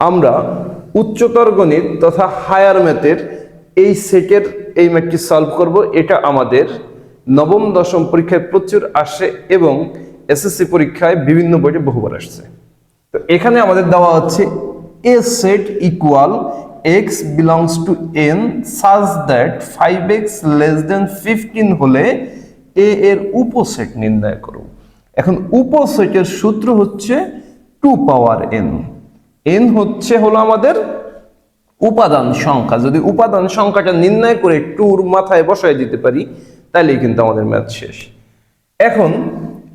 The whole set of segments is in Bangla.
আমরা উচ্চতর গণিত তথা হায়ার ম্যাথের এই সেটের এই ম্যাথটি সলভ করব। এটা আমাদের নবম, দশম পরীক্ষায় প্রচুর আসে এবং এসএসসি পরীক্ষায় বিভিন্ন বইতে বহুবার আসছে। তো এখানে আমাদের দেওয়া হচ্ছে A set equal X belongs to N such that five X less than fifteen হলে এ এর উপসেট নির্ণয় করো। এখন উপসেটের সূত্র হচ্ছে টু পাওয়ার এন এন হচ্ছে হলো আমাদের উপাদান সংখ্যা। যদি উপাদান সংখ্যাটা নির্ণয় করে টুর মাথায় বসায় দিতে পারি তাহলেই কিন্তু আমাদের ম্যাথ শেষ। এখন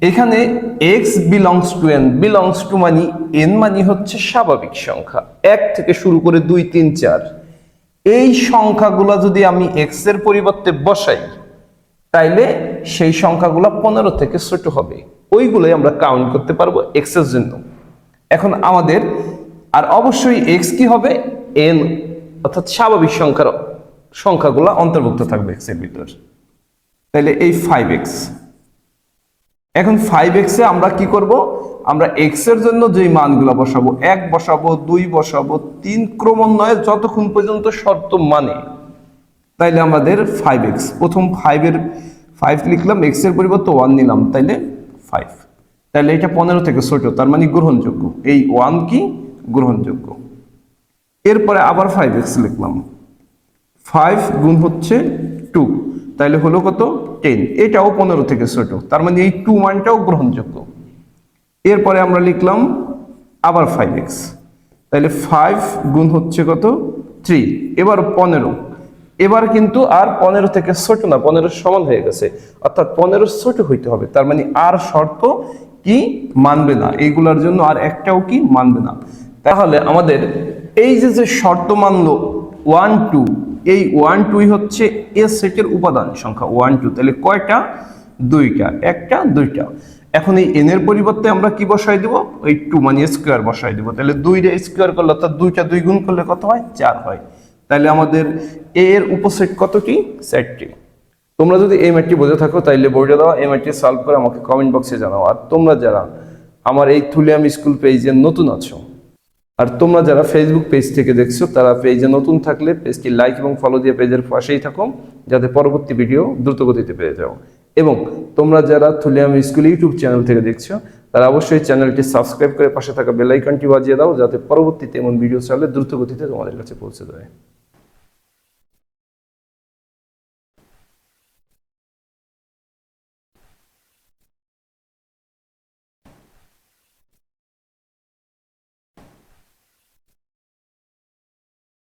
এখানে X belongs to N. Belongs to money, N মানি হচ্ছে স্বাভাবিক সংখ্যা। এক থেকে শুরু করে দুই, তিন, চার। এই সংখ্যাগুলো যদি আমি এক্সের পরিবর্তে বসাই, তাইলে সেই সংখ্যাগুলো পনেরো থেকে ছোট হবে। ওইগুলোই আমরা কাউন্ট করতে পারব এক্সের জন্য। এখন আমাদের আর অবশ্যই এক্স কি হবে? এন অর্থাৎ স্বাভাবিক সংখ্যার সংখ্যাগুলো অন্তর্ভুক্ত থাকবে এক্সের ভিতর। তাহলে এই ফাইভ এক্স এখন ফাইভ এক্সে আমরা কি করব? আমরা এক্সের জন্য যেই মানগুলো বসাবো, এক বসাবো, দুই বসাবো, তিন ক্রমান্বয়ে যতক্ষণ পর্যন্ত শর্ত মানে তাইলে আমাদের ফাইভ এক্স প্রথম ফাইভের ফাইভ লিখলাম এক্সের পরিবর্তে ওয়ান নিলাম, তাইলে ফাইভ তাহলে এটা পনেরো থেকে ছোট তার মানে গ্রহণযোগ্য। এই ওয়ান কি? গ্রহণযোগ্য। এরপরে আবার ফাইভ এক্স লিখলাম। ফাইভ গুণ হচ্ছে টু তাইলে হলো কত? টেন এটাও পনেরো থেকে ছোট, তার মানে এই টু মানটাও গ্রহণযোগ্য। এরপরে আমরা লিখলাম আবার ফাইভ এক্স তাহলে ফাইভ গুণ হচ্ছে কত? থ্রি এবার পনেরো। এবার কিন্তু আর পনেরো থেকে ছোট না, পনেরো সমান হয়ে গেছে। অর্থাৎ পনেরো ছোট হইতে হবে, তার মানে আর শর্ত কি? মানবে না। এইগুলার জন্য আর একটাও কি? মানবে না। তাহলে আমাদের এই যে যে শর্ত মানলো ওয়ান টু এই ওয়ান টুই হচ্ছে এ সেটের উপাদান সংখ্যা ওয়ান টু তাহলে কয়টা? দুইটা, একটা, দুইটা। এখন এই এন এর পরিবর্তে আমরা কি বসাই দিব? ওই টু মানে স্কোয়ার বসাই দিব। তাহলে দুইটা স্কোয়ার করলে অর্থাৎ দুইটা দুই গুণ করলে কত হয়? চার হয়। তাহলে আমাদের এর উপসেট কতটি? সেটটি তোমরা যদি এই ম্যাটটি বুঝে থাকো, তাইলে বোর্ডে দেওয়া এই ম্যাটটি সলভ করে আমাকে কমেন্ট বক্সে জানাও। আর তোমরা যারা আমার এই থুলিয়াম স্কুল পেজে নতুন আছো আর তোমরা যারা ফেসবুক পেজ থেকে দেখছ, তারা পেজে নতুন থাকলে পেজটি লাইক এবং ফলো দিয়ে পেজের পাশেই থাকো, যাতে পরবর্তী ভিডিও দ্রুতগতিতে পেয়ে যাও। এবং তোমরা যারা থুলিয়াম স্কুল ইউটিউব চ্যানেল থেকে দেখছ, তারা অবশ্যই চ্যানেলটি সাবস্ক্রাইব করে পাশে থাকা বেলাইকনটি বাজিয়ে দাও, যাতে পরবর্তীতে এমন ভিডিও চালে দ্রুতগতিতে তোমাদের কাছে পৌঁছে দেয়